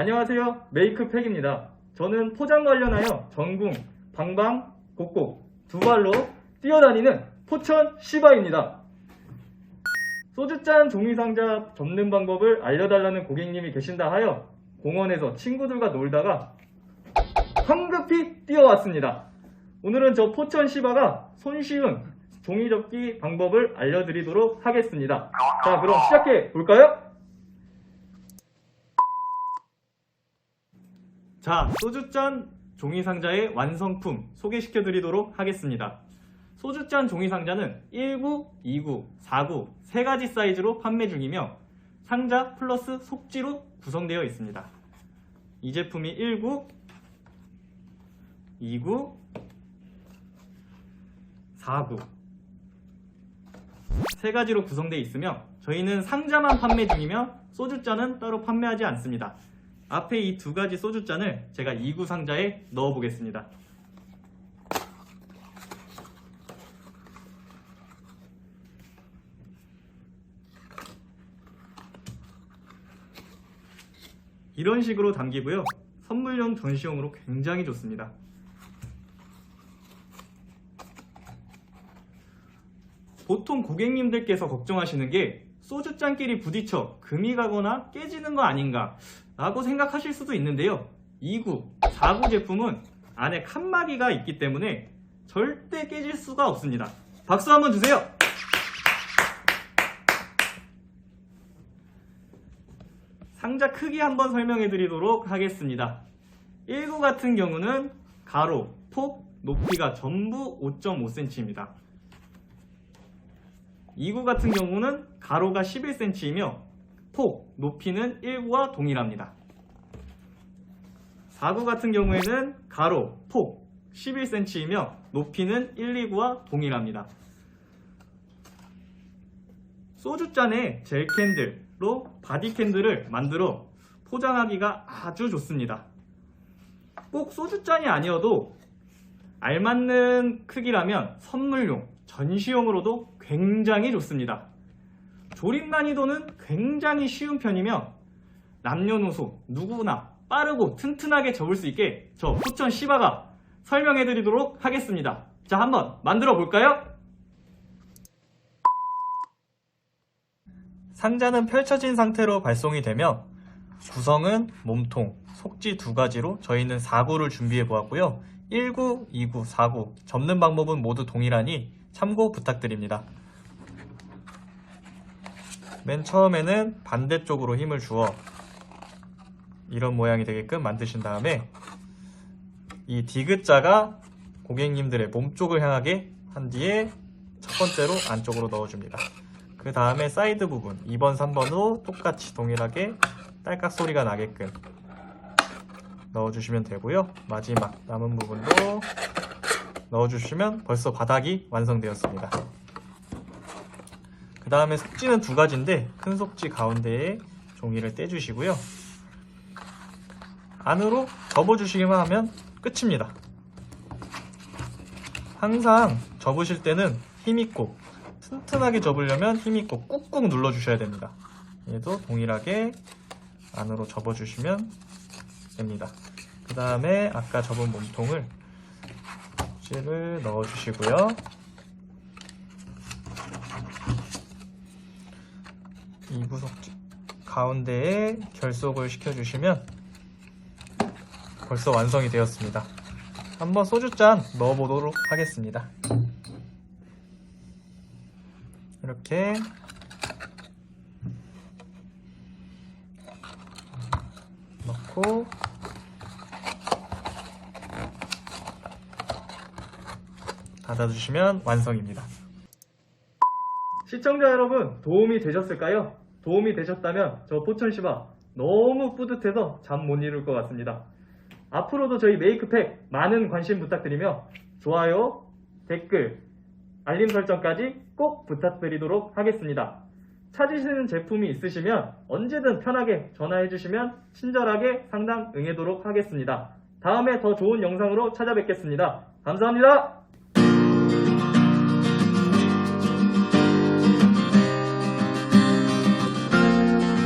안녕하세요. 메이크팩입니다. 저는 포장 관련하여 전궁, 방방, 곡곡 두 발로 뛰어다니는 포천 시바입니다. 소주잔 종이상자 접는 방법을 알려달라는 고객님이 계신다 하여 공원에서 친구들과 놀다가 황급히 뛰어왔습니다. 오늘은 저 포천 시바가 손쉬운 종이접기 방법을 알려드리도록 하겠습니다. 자, 그럼 시작해 볼까요? 자, 소주잔 종이상자의 완성품 소개시켜 드리도록 하겠습니다. 소주잔 종이상자는 19, 29, 49세 가지 사이즈로 판매 중이며 상자 플러스 속지로 구성되어 있습니다. 이 제품이 19, 29, 49세 가지로 구성되어 있으며 저희는 상자만 판매 중이며 소주잔은 따로 판매하지 않습니다. 앞에 이 두 가지 소주잔을 제가 2구 상자에 넣어 보겠습니다. 이런 식으로 담기고요. 선물용 전시용으로 굉장히 좋습니다. 보통 고객님들께서 걱정하시는 게 소주잔끼리 부딪혀 금이 가거나 깨지는 거 아닌가 라고 생각하실 수도 있는데요. 2구, 4구 제품은 안에 칸막이가 있기 때문에 절대 깨질 수가 없습니다. 박수 한번 주세요. 상자 크기 한번 설명해 드리도록 하겠습니다. 1구 같은 경우는 가로, 폭, 높이가 전부 5.5cm입니다. 2구 같은 경우는 가로가 11cm이며 폭, 높이는 1구와 동일합니다. 4구 같은 경우에는 가로, 폭 11cm이며 높이는 1, 2구와 동일합니다. 소주잔에 젤 캔들로 바디 캔들을 만들어 포장하기가 아주 좋습니다. 꼭 소주잔이 아니어도 알맞는 크기라면 선물용, 전시용으로도 굉장히 좋습니다. 조립 난이도는 굉장히 쉬운 편이며 남녀노소 누구나 빠르고 튼튼하게 접을 수 있게 저 포천 시바가 설명해 드리도록 하겠습니다. 자, 한번 만들어 볼까요? 상자는 펼쳐진 상태로 발송이 되며 구성은 몸통, 속지 두 가지로 저희는 4구를 준비해 보았고요. 1구, 2구, 4구 접는 방법은 모두 동일하니 참고 부탁드립니다. 맨 처음에는 반대쪽으로 힘을 주어 이런 모양이 되게끔 만드신 다음에 이 디귿자가 고객님들의 몸쪽을 향하게 한 뒤에 첫 번째로 안쪽으로 넣어줍니다. 그 다음에 사이드 부분 2번, 3번도 똑같이 동일하게 딸깍 소리가 나게끔 넣어주시면 되고요. 마지막 남은 부분도 넣어주시면 벌써 바닥이 완성되었습니다. 그 다음에 속지는 두 가지인데 큰 속지 가운데에 종이를 떼주시고요. 안으로 접어주시기만 하면 끝입니다. 항상 접으실 때는 힘있고 튼튼하게 접으려면 힘있고 꾹꾹 눌러주셔야 됩니다. 얘도 동일하게 안으로 접어주시면 됩니다. 그 다음에 아까 접은 몸통을 속지를 넣어주시고요. 이 구석 가운데에 결속을 시켜주시면 벌써 완성이 되었습니다. 한번 소주잔 넣어보도록 하겠습니다. 이렇게 넣고 닫아주시면 완성입니다. 시청자 여러분 도움이 되셨을까요? 도움이 되셨다면 저 포천시바 너무 뿌듯해서 잠 못 이룰 것 같습니다. 앞으로도 저희 메이크팩 많은 관심 부탁드리며 좋아요, 댓글, 알림 설정까지 꼭 부탁드리도록 하겠습니다. 찾으시는 제품이 있으시면 언제든 편하게 전화해 주시면 친절하게 상담 응해도록 하겠습니다. 다음에 더 좋은 영상으로 찾아뵙겠습니다. 감사합니다.